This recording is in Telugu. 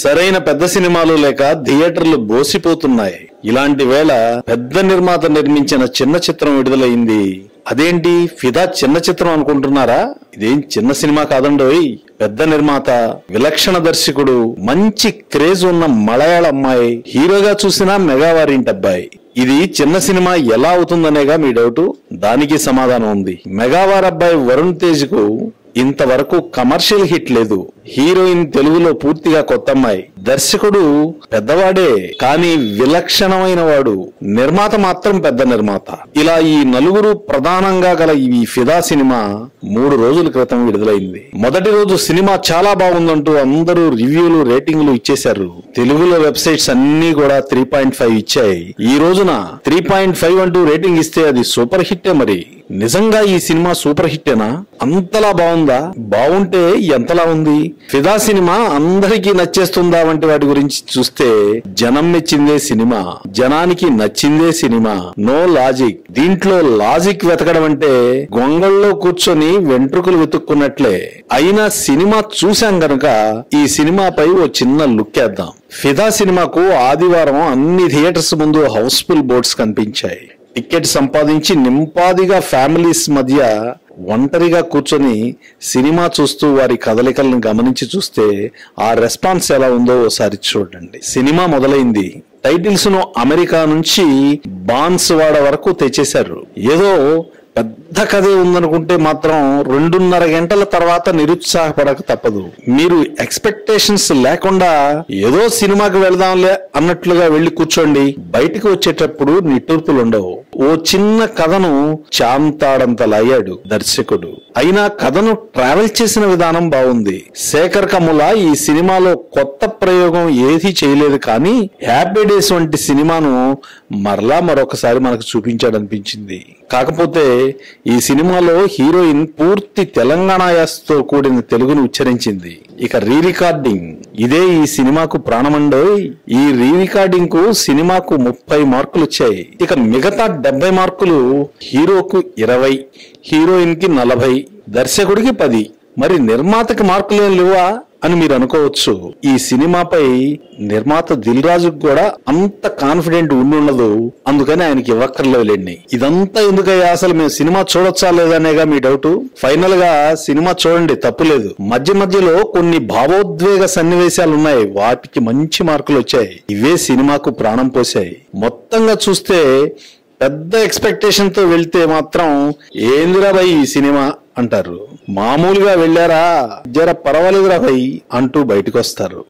సరైన పెద్ద సినిమాలు లేక థియేటర్లు బోసిపోతున్నాయి. ఇలాంటి వేళ పెద్ద నిర్మాత నిర్మించిన చిన్న చిత్రం విడుదలైంది. అదేంటి? ఫిదా చిన్న చిత్రం అనుకుంటున్నారా? ఇదేం చిన్న సినిమా కాదండోయ్. పెద్ద నిర్మాత విలక్షణ దర్శకుడు మంచి క్రేజ్ ఉన్న మలయాళ అమ్మాయి హీరోగా చూసిన మెగావారింటి అబ్బాయి ఇది చిన్న సినిమా ఎలా అవుతుందనేగా మీ డౌట్? దానికి సమాధానం ఉంది. మెగావార్ అబ్బాయి వరుణ్ తేజ్కు ఇంతవరకు కమర్షియల్ హిట్ లేదు. హీరోయిన్ తెలుగులో పూర్తిగా కొత్త అమ్మాయి. దర్శకుడు పెద్దవాడే కానీ విలక్షణమైన వాడు. నిర్మాత మాత్రం పెద్ద నిర్మాత. ఇలా ఈ నలుగురు ప్రధానంగా గల ఈ ఫిదా సినిమా మూడు రోజుల క్రితం విడుదలైంది. మొదటి రోజు సినిమా చాలా బాగుందంటూ అందరూ రివ్యూలు రేటింగ్లు ఇచ్చేశారు. తెలుగులో వెబ్సైట్స్ అన్ని కూడా త్రీ పాయింట్ ఫైవ్ ఇచ్చాయి. ఈ రోజున త్రీ పాయింట్ ఫైవ్ అంటూ రేటింగ్ ఇస్తే అది సూపర్ హిట్టే మరి. నిజంగా ఈ సినిమా సూపర్ హిట్టేనా? అంతలా బాగుందా? బాగుంటే ఎంతలా ఉంది? ఫిదా సినిమా అందరికీ నచ్చేస్తుందా వంటి వాటి గురించి చూస్తే జనం మెచ్చిందే సినిమా జనానికి నచ్చిందే సినిమా నో లాజిక్. దీంట్లో లాజిక్ వెతకడం అంటే గొంగళ్ళలో కూర్చొని వెంట్రుకలు వెతుక్కున్నట్లే. అయినా సినిమా చూశాం గనుక ఈ సినిమాపై ఓ చిన్న లుక్ వేద్దాం. ఫిదా సినిమాకు ఆదివారం అన్ని థియేటర్స్ ముందు హౌస్ఫుల్ బోర్డ్స్ కనిపించాయి. టికెట్ సంపాదించి నింపాదిగా ఫ్యామిలీస్ మధ్య ఒంటరిగా కూర్చొని సినిమా చూస్తూ వారి కదలికలను గమనించి చూస్తే ఆ రెస్పాన్స్ ఎలా ఉందో ఒకసారి చూడండి. సినిమా మొదలైంది. టైటిల్స్ను అమెరికా నుంచి బాన్స్వాడ వరకు తెచ్చేశారు. ఏదో పెద్ద కథే ఉందనుకుంటే మాత్రం రెండున్నర గంటల తర్వాత నిరుత్సాహపడక తప్పదు. మీరు ఎక్స్పెక్టేషన్స్ లేకుండా ఏదో సినిమాకి వెళదాంలే అన్నట్లుగా వెళ్ళి కూర్చోండి. బయటికి వచ్చేటప్పుడు నిట్టూర్పులు ఉండవు ఓ చిన్న కథను చాంతాడంతలయ్యాడు దర్శకుడు. అయినా కథను ట్రావెల్ చేసిన విధానం బాగుంది శేఖర్ కమ్ముల ఈ సినిమాలో కొత్త ప్రయోగం ఏది చేయలేదు కానీ హ్యాపీ డేస్ వంటి సినిమాను మరలా మరొకసారి మనకు చూపించాడనిపించింది. కాకపోతే ఈ సినిమాలో హీరోయిన్ పూర్తి తెలంగాణ యాసతో కూడిన తెలుగును ఉచ్చరించింది. ఇక రీ రికార్డింగ్ ఇదే ఈ సినిమాకు ప్రాణమండోయ్ ఈ రీ రికార్డింగ్కు సినిమాకు ముప్పై మార్కులు వచ్చాయి ఇక మిగతా డెబ్బై మార్కులు హీరోకు ఇరవై హీరోయిన్కి నలభై దర్శకుడికి పది. మరి నిర్మాతకి మార్కులేం లేవా? అని మీరు అనుకోవచ్చు ఈ సినిమాపై నిర్మాత దిల్ రాజుకు కూడా అంత కాన్ఫిడెంట్ ఉండుండదు. అందుకని ఆయనకి ఇవ్వక్కర్లేదులేండి ఇదంతా ఎందుకయ్యా? అసలు మేము సినిమా చూడొచ్చా లేదనేగా మీ డౌట్ ఫైనల్గా సినిమా చూడండి తప్పులేదు మధ్య మధ్యలో కొన్ని భావోద్వేగ సన్నివేశాలు ఉన్నాయి. వాటికి మంచి మార్కులు వచ్చాయి. ఇవే సినిమాకు ప్రాణం పోసాయి. మొత్తంగా చూస్తే పెద్ద ఎక్స్పెక్టేషన్తో వెళ్తే మాత్రం ఏందిరా భయ్ ఈ సినిమా అంటారు. మామూలుగా వెళ్ళారా? జర పర్వాలేదురా భయ్ అంటూ బయటకు వస్తారు